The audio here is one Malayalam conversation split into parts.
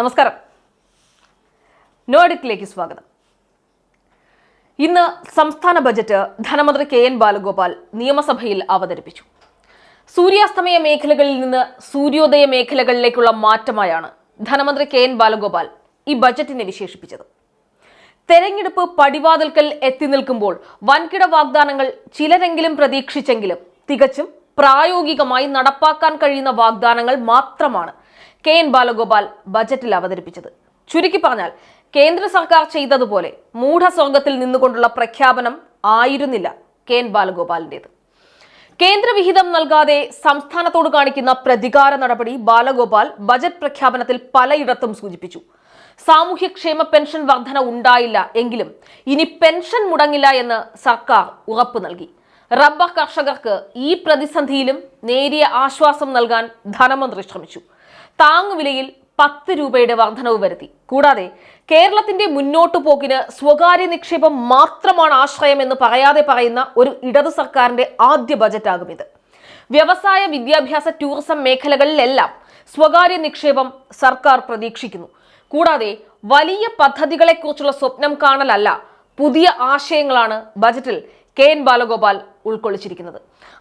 നമസ്കാരം. നോഡിക്കിലേക്ക് സ്വാഗതം. ഇന്ന് സംസ്ഥാന ബജറ്റ് ധനമന്ത്രി കെ എൻ ബാലഗോപാൽ നിയമസഭയിൽ അവതരിപ്പിച്ചു. സൂര്യാസ്തമയ മേഖലകളിൽ നിന്ന് സൂര്യോദയ മേഖലകളിലേക്കുള്ള മാറ്റമായാണ് ധനമന്ത്രി കെ എൻ ബാലഗോപാൽ ഈ ബജറ്റിനെ വിശേഷിപ്പിച്ചത്. തെരഞ്ഞെടുപ്പ് പടിവാതിൽക്കൽ എത്തി നിൽക്കുമ്പോൾ വൻകിട വാഗ്ദാനങ്ങൾ ചിലരെങ്കിലും പ്രതീക്ഷിച്ചെങ്കിലും തികച്ചും പ്രായോഗികമായി നടപ്പാക്കാൻ കഴിയുന്ന വാഗ്ദാനങ്ങൾ മാത്രമാണ് കെ എൻ ബാലഗോപാൽ ബജറ്റിൽ അവതരിപ്പിച്ചത്. ചുരുക്കി പറഞ്ഞാൽ കേന്ദ്ര സർക്കാർ ചെയ്തതുപോലെ മൂഢസ്വർഗത്തിൽ നിന്നുകൊണ്ടുള്ള പ്രഖ്യാപനം ആയിരുന്നില്ല കെ എൻ ബാലഗോപാലിന്റെത്. കേന്ദ്രവിഹിതം നൽകാതെ സംസ്ഥാനത്തോട് കാണിക്കുന്ന പ്രതികാര നടപടി ബാലഗോപാൽ ബജറ്റ് പ്രഖ്യാപനത്തിൽ പലയിടത്തും സൂചിപ്പിച്ചു. സാമൂഹ്യക്ഷേമ പെൻഷൻ വർധന ഉണ്ടായില്ല എങ്കിലും ഇനി പെൻഷൻ മുടങ്ങില്ല എന്ന് സർക്കാർ ഉറപ്പ് നൽകി. റബ്ബർ കർഷകർക്ക് ഈ പ്രതിസന്ധിയിലും നേരിയ ആശ്വാസം നൽകാൻ ധനമന്ത്രി ശ്രമിച്ചു. താങ്ങുവിലയിൽ പത്ത് രൂപയുടെ വർധനവ് വരുത്തി. കൂടാതെ കേരളത്തിന്റെ മുന്നോട്ടു പോക്കിന് സ്വകാര്യ നിക്ഷേപം മാത്രമാണ് ആശ്രയം എന്ന് പറയാതെ പറയുന്ന ഒരു ഇടത് സർക്കാരിന്റെ ആദ്യ ബജറ്റാകും ഇത്. വ്യവസായ വിദ്യാഭ്യാസ ടൂറിസം മേഖലകളിലെല്ലാം സ്വകാര്യ നിക്ഷേപം സർക്കാർ പ്രതീക്ഷിക്കുന്നു. കൂടാതെ വലിയ പദ്ധതികളെക്കുറിച്ചുള്ള സ്വപ്നം കാണലല്ല പുതിയ ആശയങ്ങളാണ് ബജറ്റിൽ കെ എൻ ബാലഗോപാൽ ഉൾക്കൊള്ളിച്ചിരിക്കുന്നത്.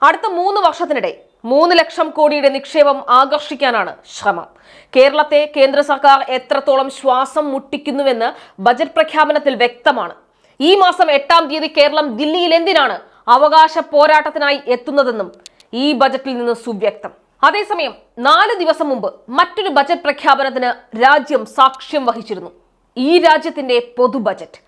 അടുത്ത മൂന്ന് വർഷത്തിനിടെ മൂന്ന് ലക്ഷം കോടിയുടെ നിക്ഷേപം ആകർഷിക്കാനാണ് ശ്രമം. കേരളത്തെ കേന്ദ്ര സർക്കാർ എത്രത്തോളം ശ്വാസം മുട്ടിക്കുന്നുവെന്ന് ബജറ്റ് പ്രഖ്യാപനത്തിൽ വ്യക്തമാണ്. ഈ മാസം എട്ടാം തീയതി കേരളം ദില്ലിയിൽ എന്തിനാണ് അവകാശ പോരാട്ടത്തിനായി എത്തുന്നതെന്നും ഈ ബജറ്റിൽ നിന്ന് സുവ്യക്തം. അതേസമയം നാല് ദിവസം മുമ്പ് മറ്റൊരു ബജറ്റ് പ്രഖ്യാപനത്തിന് രാജ്യം സാക്ഷ്യം വഹിച്ചിരുന്നു. ഈ രാജ്യത്തിന്റെ പൊതു ബജറ്റ്.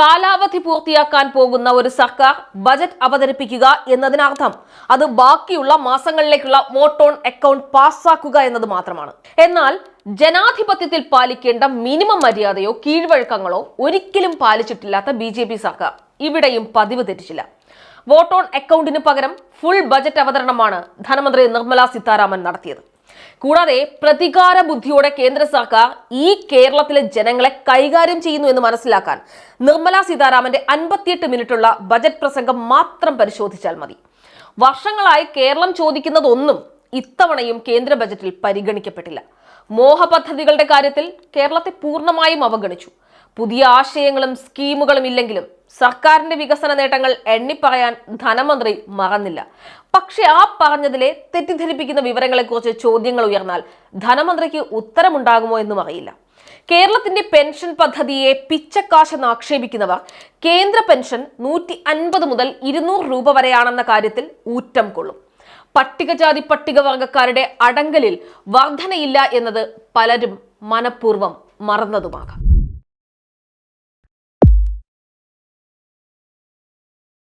കാലാവധി പൂർത്തിയാക്കാൻ പോകുന്ന ഒരു സർക്കാർ ബജറ്റ് അവതരിപ്പിക്കുക എന്നതിനർത്ഥം അത് ബാക്കിയുള്ള മാസങ്ങളിലേക്കുള്ള വോട്ട് ഓൺ അക്കൗണ്ട് പാസ്സാക്കുക എന്നത് മാത്രമാണ്. എന്നാൽ ജനാധിപത്യത്തിൽ പാലിക്കേണ്ട മിനിമം മര്യാദയോ കീഴ്വഴക്കങ്ങളോ ഒരിക്കലും പാലിച്ചിട്ടില്ലാത്ത ബി സർക്കാർ. ഇവിടെയും പതിവ് തെറ്റിച്ചില്ല. വോട്ട് ഓൺ അക്കൗണ്ടിന് പകരം ഫുൾ ബജറ്റ് അവതരണമാണ് ധനമന്ത്രി നിർമ്മല സീതാരാമൻ നടത്തിയത്. കൂടാതെ പ്രതികാര ബുദ്ധിയോടെ കേന്ദ്ര സർക്കാർ ഈ കേരളത്തിലെ ജനങ്ങളെ കൈകാര്യം ചെയ്യുന്നു എന്ന് മനസ്സിലാക്കാൻ നിർമ്മല സീതാരാമന്റെ അൻപത്തിയെട്ട് മിനിറ്റുള്ള ബജറ്റ് പ്രസംഗം മാത്രം പരിശോധിച്ചാൽ മതി. വർഷങ്ങളായി കേരളം ചോദിക്കുന്നതൊന്നും ഇത്തവണയും കേന്ദ്ര ബജറ്റിൽ പരിഗണിക്കപ്പെട്ടില്ല. മോഹ പദ്ധതികളുടെ കാര്യത്തിൽ കേരളത്തെ പൂർണമായും അവഗണിച്ചു. പുതിയ ആശയങ്ങളും സ്കീമുകളും ഇല്ലെങ്കിലും സർക്കാരിന്റെ വികസന നേട്ടങ്ങൾ എണ്ണിപ്പറയാൻ ധനമന്ത്രി മറന്നില്ല. പക്ഷെ ആ പറഞ്ഞതിലെ തെറ്റിദ്ധരിപ്പിക്കുന്ന വിവരങ്ങളെക്കുറിച്ച് ചോദ്യങ്ങൾ ഉയർന്നാൽ ധനമന്ത്രിക്ക് ഉത്തരമുണ്ടാകുമോ എന്നും അറിയില്ല. കേരളത്തിന്റെ പെൻഷൻ പദ്ധതിയെ പിച്ചക്കാശെന്ന് ആക്ഷേപിക്കുന്നവർ കേന്ദ്ര പെൻഷൻ നൂറ്റി അൻപത് മുതൽ ഇരുന്നൂറ് രൂപ വരെയാണെന്ന കാര്യത്തിൽ ഊറ്റം കൊള്ളും. പട്ടികജാതി പട്ടികവർഗക്കാരുടെ അടങ്കലിൽ വർധനയില്ല എന്നത് പലരും മനഃപൂർവം മറന്നതുമാകാം.